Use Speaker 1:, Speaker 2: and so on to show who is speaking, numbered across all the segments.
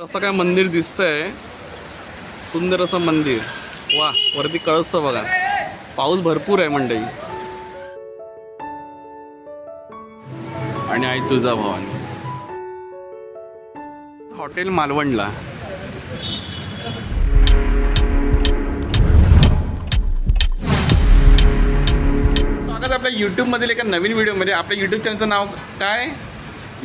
Speaker 1: तसं काय मंदिर दिसतंय. सुंदर असं मंदिर. वा वरती कळस बघा. पाऊस भरपूर आहे मंडई. आणि आई तुझा भवानी. हॉटेल मालवणला. स्वागत आहे आपल्या यूट्यूबमधील एका नवीन व्हिडिओमध्ये आपल्या यूट्यूब चॅनलचं नाव काय?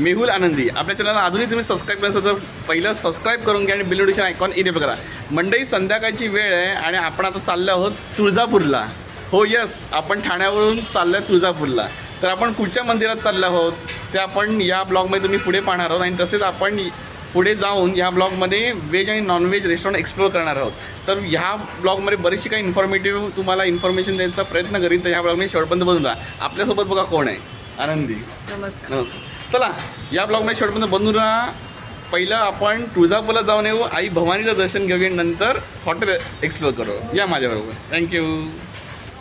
Speaker 1: मेहुल आनंदी. आपल्या चॅनलला अजूनही तुम्ही सबस्क्राईब केलं असेल तर पहिलं सबस्क्राईब करून घ्या आणि बिल नोटिफिकेशन आयकॉन इनेबल करा. मंडई संध्याकाळची वेळ आहे आणि आपण आता चाललो आहोत तुळजापूरला. हो यस आपण ठाण्यावरून चाललो आहे तुळजापूरला. तर आपण कुठच्या मंदिरात चाललो आहोत? ते आपण या ब्लॉगमध्ये तुम्ही पुढे पाहणार आहोत आणि तसेच आपण पुढे जाऊन या ब्लॉगमध्ये व्हेज आणि नॉनव्हेज रेस्टॉरंट एक्सप्लोर करणार आहोत. तर ह्या ब्लॉगमध्ये बरीचशी काही इन्फॉर्मेटिव्ह तुम्हाला इन्फॉर्मेशन द्यायचा प्रयत्न करीन. तर ह्या ब्लॉगमध्ये शेवटपर्यंत बघून राहा. आपल्यासोबत बघा कोण आहे? आनंदी.
Speaker 2: नमस्कार.
Speaker 1: नमस्कार. चला या ब्लॉगमध्ये शेवटपर्यंत बंधून राहा पहिलं आपण तुळजापूरला जाऊन येऊ. आई भवानीचं दर्शन घेऊया नंतर हॉटेल एक्सप्लोअर करू. या माझ्याबरोबर. थँक्यू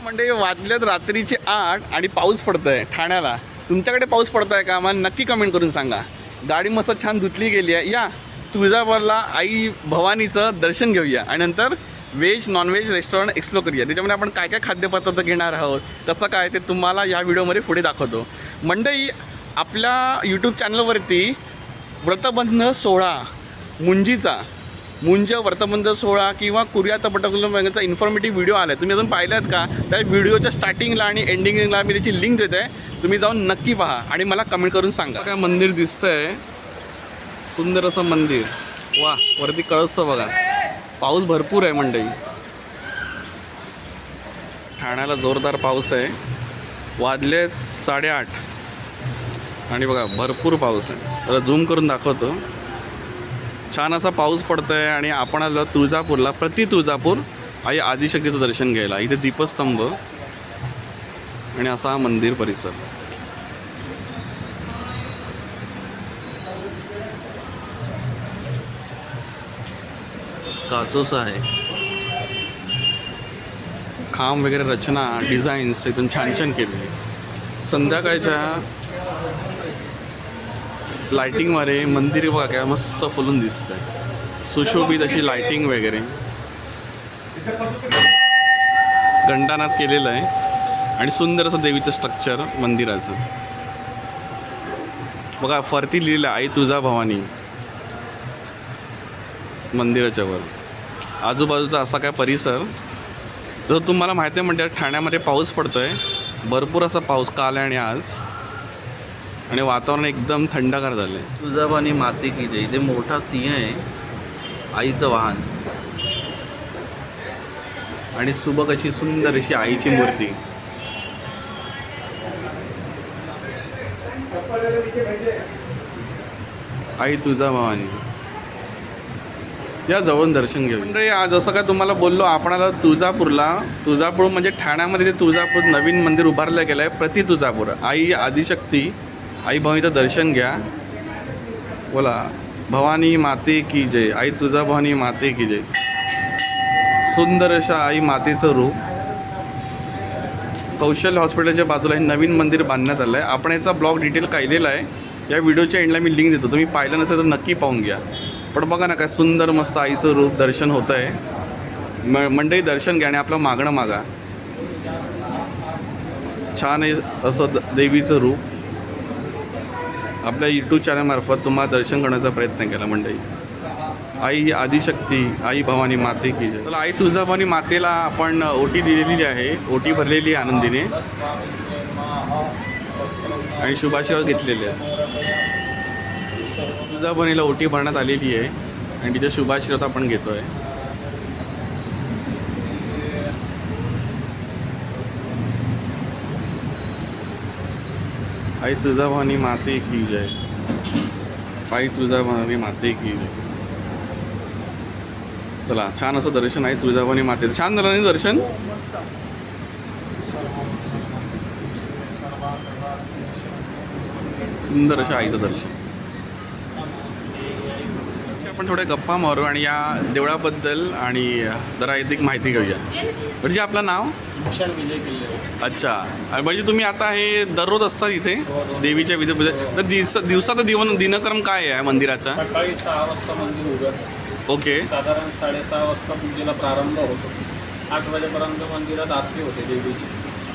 Speaker 1: म्हणजे वाजल्यात रात्रीचे आठ आणि पाऊस पडतोय ठाण्याला. तुमच्याकडे पाऊस पडतोय का? मला नक्की कमेंट करून सांगा. गाडी मस्त छान धुतली गेली आहे. या तुळजापूरला आई भवानीचं दर्शन घेऊया आणि नंतर व्हेज नॉनव्हेज रेस्टॉरंट एक्सप्लोर करूया. त्याच्यामध्ये आपण काय काय खाद्यपदार्थ घेणार आहोत? कसं काय ते तुम्हाला या व्हिडिओमध्ये पुढे दाखवतो. मंडई आपल्या यूट्यूब चॅनलवरती व्रतबंध सोहळा मुंजीचा मुंज व्रतबंध सोहळा किंवा कुर्यात पटकुलम यांचा इन्फॉर्मेटिव्ह व्हिडिओ आला आहे तुम्ही अजून पाहिलं आहेत का? त्या व्हिडिओच्या स्टार्टिंगला आणि एंडिंगला मी त्याची लिंक देत आहे तुम्ही जाऊन नक्की पहा आणि मला कमेंट करून सांगा. काय मंदिर दिसतं आहे सुंदर असं मंदिर. वा वरती कळस बघा. पाऊस भरपूर आहे मंडई ठाण्याला जोरदार पाऊस आहे. वाजले साडेआठ. आणि बघा भरपूर पाऊस आहे. आता झूम करून दाखवतो. छान असा पाऊस पडतो आहे आणि आपण आलो तुळजापूरला प्रति तुळजापूर आई आदिशक्तीचं दर्शन घ्यायला. इथे दीपस्तंभ आणि असा हा मंदिर परिसर. कासोस आहे. खांब वगैरे रचना डिझाईन्स एकदम छान छान केलेली. संध्याकाळच्या लायटिंगमध्ये मंदिर बघा काय मस्त फुलून दिसतंय. सुशोभित अशी लायटिंग वगैरे. घंटानाथ केलेलं आहे. आणि सुंदर असं देवीचं स्ट्रक्चर मंदिराचं. बघा फरती लिहिलं आहे, आई तुझा भवानी. मंदिराच्या वर. आजूबाजूचा असा काय परिसर. जर तुम्हाला माहिती आहे म्हणजे ठाण्यामध्ये पाऊस पडतो आहे भरपूर असा पाऊस काल आहे आणि आज. आणि वातावरण एकदम थंडगार झालं आहे तुळजाभवानी माते की जय. इथे मोठा सिंह आहे आईचं वाहन. आणि सुबक अशी सुंदर अशी आईची मूर्ती. आई तुझा भवानी या जवळून दर्शन घेऊ म्हणजे आज जसं काय तुम्हाला बोललो आपण आलो तुळजापूरला तुळजापूर म्हणजे ठाण्यामध्ये ते तुळजापूर नवीन मंदिर उभारलं गेलं आहे प्रति तुळजापूर. आई आदिशक्ती आई भवानीचं दर्शन घ्या. बोला भवानी माते की जय? आई तुझा भवानी माते की जय? सुंदर अशा आई मातेचं रूप. कौशल्य हॉस्पिटलच्या बाजूला हे नवीन मंदिर बांधण्यात आलं आहे आपण याचा ब्लॉग डिटेल काढलेला आहे. या व्हिडिओच्या एंडला मी लिंक देतो. तुम्ही पाहिलं नसेल तर नक्की पाहून घ्या. पण बघा ना काय सुंदर मस्त आईचं रूप दर्शन होतं आहे म मंडई दर्शन घ्या आणि आपलं मागणं मागा. छान आहे असं द- देवीचं रूप. आपल्या यूट्यूब चॅनलमार्फत तुम्हाला दर्शन करण्याचा प्रयत्न केला मंडळी. आई ही आदिशक्ती आई भवानी माते की जय. आई तुळजाभवानी मातेला आपण ओटी दिलेली आहे. ओटी भरलेली आहे आनंदीने. आणि शुभाशीर्वाद घेतलेले आहे. तुळजाभवानीला ओटी भरण्यात आलेली आहे. आणि तिथे शुभाशीर्वाद आपण घेतो आहे आई तुळजाभवानी माते की जय. आई तुळजाभवानी माते की जय. चला छान असं दर्शन आहे तुळजाभवानी मातेचं छान झालं नाही दर्शन? सुंदर असं आईचं दर्शन. आपण थोड्या गप्पा मारू आणि या देवळाबद्दल आणि जरा अधिक माहिती घेऊया. म्हणजे आपलं नाव?
Speaker 2: भूषण विजय किल्ले.
Speaker 1: अच्छा. आणि म्हणजे तुम्ही आता हे दररोज असता इथे?
Speaker 2: हो, हो.
Speaker 1: देवीच्या विधी तर दिवस दिवसाचा दिवन दिनक्रम काय आहे मंदिराचा?
Speaker 2: सकाळी सहा वाजता मंदिर उघडतं
Speaker 1: ओके.
Speaker 2: साधारण साडेसहा वाजता पूजेला प्रारंभ होतो. आठ वाजेपर्यंत मंदिरात आरती होते देवीची.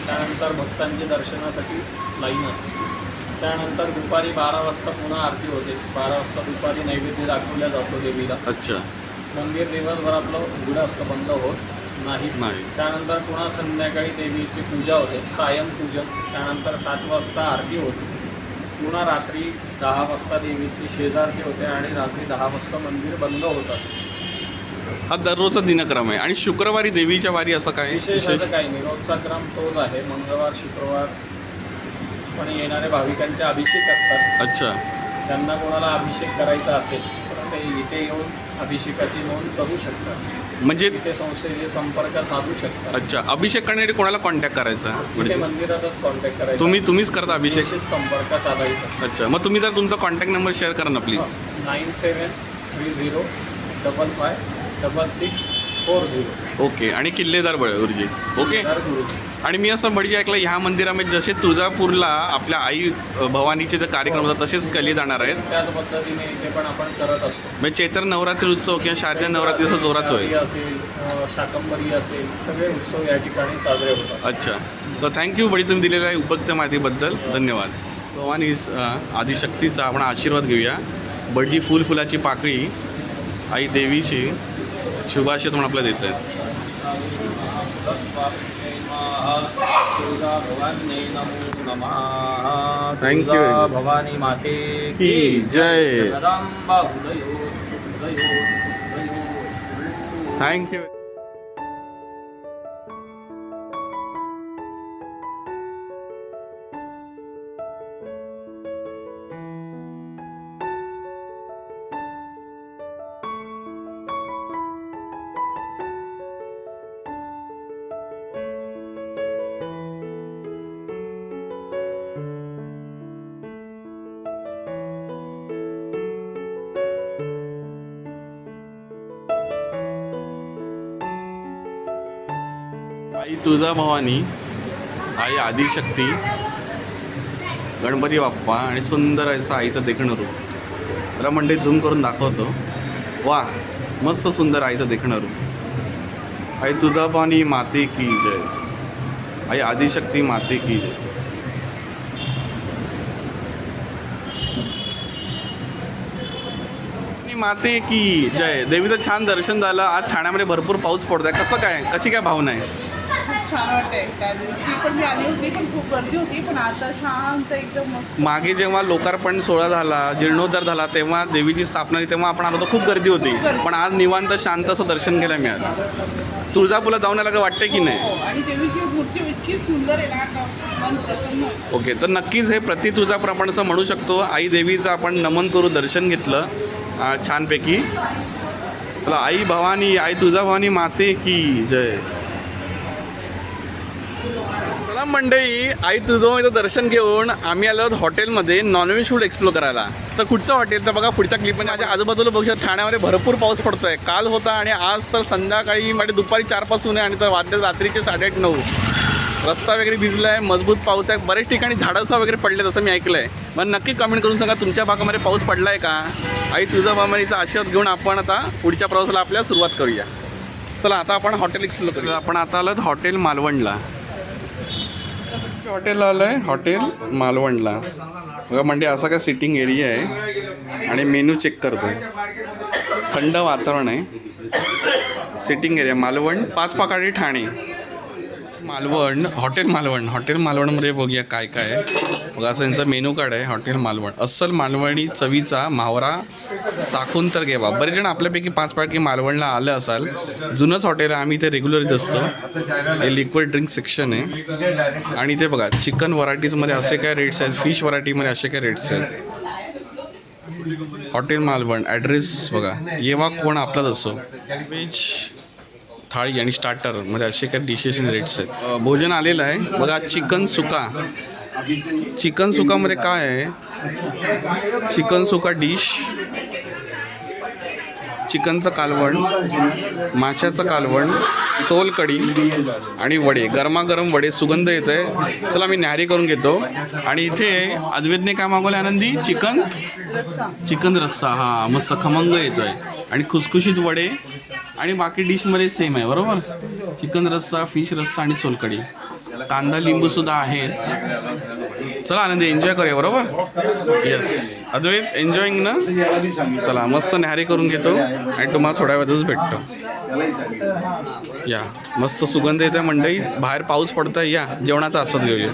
Speaker 2: त्यानंतर भक्तांच्या दर्शनासाठी लाईन असते. त्यानंतर दुपारी बारा वाजता पुन्हा आरती होते. बारा वाजता दुपारी नैवेद्य दाखवला जातो देवीला.
Speaker 1: अच्छा.
Speaker 2: मंदिर दिवसभर आपलं उघडं असतं बंद होत. नाही. त्यानंतर पुन्हा संध्याकाळी देवीची पूजा होते सायं पूजन. त्यानंतर सात वाजता आरती होते. पुन्हा रात्री दहा वाजता देवीची शेजारती होते आणि रात्री दहा वाजता मंदिर बंद होतं
Speaker 1: हा दररोजचा दिनक्रम आहे. आणि शुक्रवारी देवीच्या वारी असं काय?
Speaker 2: विशेष असं काही नाही. रोजचा क्रम तोच आहे. मंगळवार शुक्रवार पण येणारे भाविकांचे अभिषेक असतात.
Speaker 1: अच्छा.
Speaker 2: त्यांना कोणाला अभिषेक करायचा असेल तर ते इथे येऊन अभिषेकाची नोंद करू शकतात.
Speaker 1: म्हणजे
Speaker 2: संपर्क साधू शकतात.
Speaker 1: अच्छा अभिषेक करण्यासाठी कोणाला कॉन्टॅक्ट करायचा? म्हणजे
Speaker 2: मंदिरातच कॉन्टॅक्ट करायचा.
Speaker 1: तुम्ही तुम्हीच करता अभिषेक?
Speaker 2: विशेष संपर्क साधायचा.
Speaker 1: अच्छा मग तुम्ही जर तुमचा कॉन्टॅक्ट नंबर शेअर करा ना please
Speaker 2: nine seven three zero double five double six four zero
Speaker 1: okay आणि किल्लेदार बळ गुरुजी. ओके आणि मी असं म्हणजे ऐकलं ह्या मंदिरामध्ये जसे तुळजापूरला आपल्या आई भवानीचे जे कार्यक्रम होतात तसेच केले जाणार आहेत.
Speaker 2: त्याच पद्धतीने इथे पण आपण करत असतो.
Speaker 1: म्हणजे चैत्र नवरात्री उत्सव किंवा शारदीय नवरात्री असं जोरात होईल.
Speaker 2: असेल अ, शाकंबरी असेल सगळे उत्सव या ठिकाणी साजरे होतात.
Speaker 1: अच्छा. तर थँक्यू बडी तुम्ही दिलेल्या उपयुक्त माहितीबद्दल. धन्यवाद. भवानी आदिशक्तीचा आपण आशीर्वाद घेऊया. बडजी फुल फुलाची पाकळी आई देवीची शुभाशय म्हणून आपल्याला देत आहेत
Speaker 2: भवानी नमो नमः
Speaker 1: very much.
Speaker 2: भवानी माते
Speaker 1: की जय. थँक्यू आई तुळजाभवानी आई आदिशक्ती गणपती बाप्पा आणि सुंदर असं आईचं देखणं रूप. जरा मंडळी झूम करून दाखवतो. वा मस्त सुंदर आईचं देखणं रूप. आई तुळजाभवानी माते की जय. आई आदिशक्ती माते की जय. माते की जय. देवीचं छान दर्शन झालं. आज ठाण्यामध्ये भरपूर पाऊस पडतोय. कसं काय? कशी काय भावना आहे?
Speaker 3: खूप छान वाटतंय त्या दिवशी पण मी आली होती पण खूप गर्दी होती पण आता शांत एकदम मस्त.
Speaker 1: मागे जेव्हा लोकार्पण सोहळा झाला जीर्णोद्धार झाला तेव्हा देवीची स्थापना झाली तेव्हा आपण आलो होतो खूप गर्दी होती. पण आज निवांत शांत असं दर्शन घ्यायला मिळालं. तुळजापूरला जाऊन आला का वाटतंय की नाही?
Speaker 3: हो आणि देवीची मूर्ती इतकी सुंदर आहे ना का मन प्रसन्न होतं.
Speaker 1: ओके तर नक्कीच हे प्रति तुळजापूर आपण असं म्हणू शकतो. आई देवीचं आपण नमन करू दर्शन घेतलं आ, छानपैकी. चला आई भवानी आई तुळजाभवानी माते की जय. मंडळी आई तुळजाभवानीचं दर्शन घेऊन आम्ही आलो आहोत हॉटेलमध्ये नॉनव्हेज फूड एक्सप्लोर करायला. तर कुठचं हॉटेल? तर बघा पुढच्या क्लिपमध्ये माझ्या आजूबाजूला बघू शकता ठाण्यामध्ये भरपूर पाऊस पडतोय. काल होता आणि आज तर संध्याकाळी म्हणजे दुपारी चारपासून आहे आणि तर वाद्य रात्रीचे साडेआठ नऊ. रस्ता वगैरे भिजला आहे मजबूत पाऊस आहे. बरेच ठिकाणी झाडंसं वगैरे पडले तसं मी ऐकलं आहे मग नक्की कमेंट करून सांगा तुमच्या भागामध्ये पाऊस पडला आहे का? आई तुझा बामारीचा आशीर्वाद घेऊन आपण आता पुढच्या प्रवासाला आपल्या सुरुवात करूया. चला आता आपण हॉटेल एक्सप्लोर करूया. आपण आता आलो हॉटेल मालवणला. हॉटेलला आलं आहे हॉटेल मालवणला. बघा म्हणजे असा काय सिटिंग एरिया आहे. आणि मेनू चेक करतोय. थंड वातावरण आहे. सिटिंग एरिया मालवण पाच पाकाडी ठाणे. मालवण हॉटेल मालवण. हॉटेल मालवणमध्ये बघूया काय काय आहे. बघा असं यांचं मेनू कार्ड आहे हॉटेल मालवण. अस्सल मालवणी चवीचा मावरा चाखून तर घ्यावा बरेच जण आपल्यापैकी पाच पाडकी मालवणला आलं असाल. जुनंच हॉटेल आहे आम्ही इथे रेग्युलर असतो. हे लिक्विड ड्रिंक सेक्शन आहे. आणि इथे बघा चिकन व्हरायटीजमध्ये असे काय रेट्स आहेत फिश व्हरायटीमध्ये असे काय रेट्स आहेत. हॉटेल मालवण ॲड्रेस बघा. येवा कोण आपलाच असो थाळी आणि स्टार्टरमध्ये असे काही डिशेस आणि रेट्स आहेत. भोजन आलेलं आहे. बघा चिकन सुका. चिकन सुकामध्ये काय आहे? चिकन सुका डिश चिकनचं कालवण माशाचं कालवण सोलकढी आणि वडे. गरमागरम वडे सुगंध येत आहे चला मी न्याहारी करून घेतो. आणि इथे अद्वैतने काय मागवलं आनंदी? चिकन?
Speaker 3: रस्सा.
Speaker 1: चिकन रस्सा. हा मस्त खमंग येतो आहे आणि खुसखुशीत वडे. आणि बाकी डिशमध्ये सेम आहे बरोबर? चिकन रस्सा फिश रस्सा आणि सोलकडी कांदा लिंबू सुद्धा आहे चला आनंदी एन्जॉय करूया बरोबर? येस अद्वैत एन्जॉईंग ना? चला मस्त न्याहारी करून घेतो आणि तुम्हाला थोड्या वेळातच भेटतो. या मस्त सुगंध येते मंडई. बाहेर पाऊस पडतोय या जेवणाचा आस्वाद घेऊया.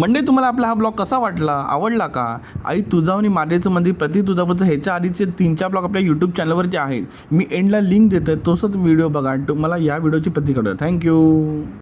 Speaker 4: मंडे तुम्हाला आपला हा ब्लॉग कसा वाटला? आवडला का? आई तुळजावणी मातेचं मंदिर प्रति तुळजापूरचं ह्याच्या आधीचे तीन चार ब्लॉग आपल्या यूट्यूब चॅनलवरती आहेत. मी एंडला लिंक देतो तोच व्हिडिओ बघा तुम्हाला या व्हिडिओची प्रती कळतं थँक्यू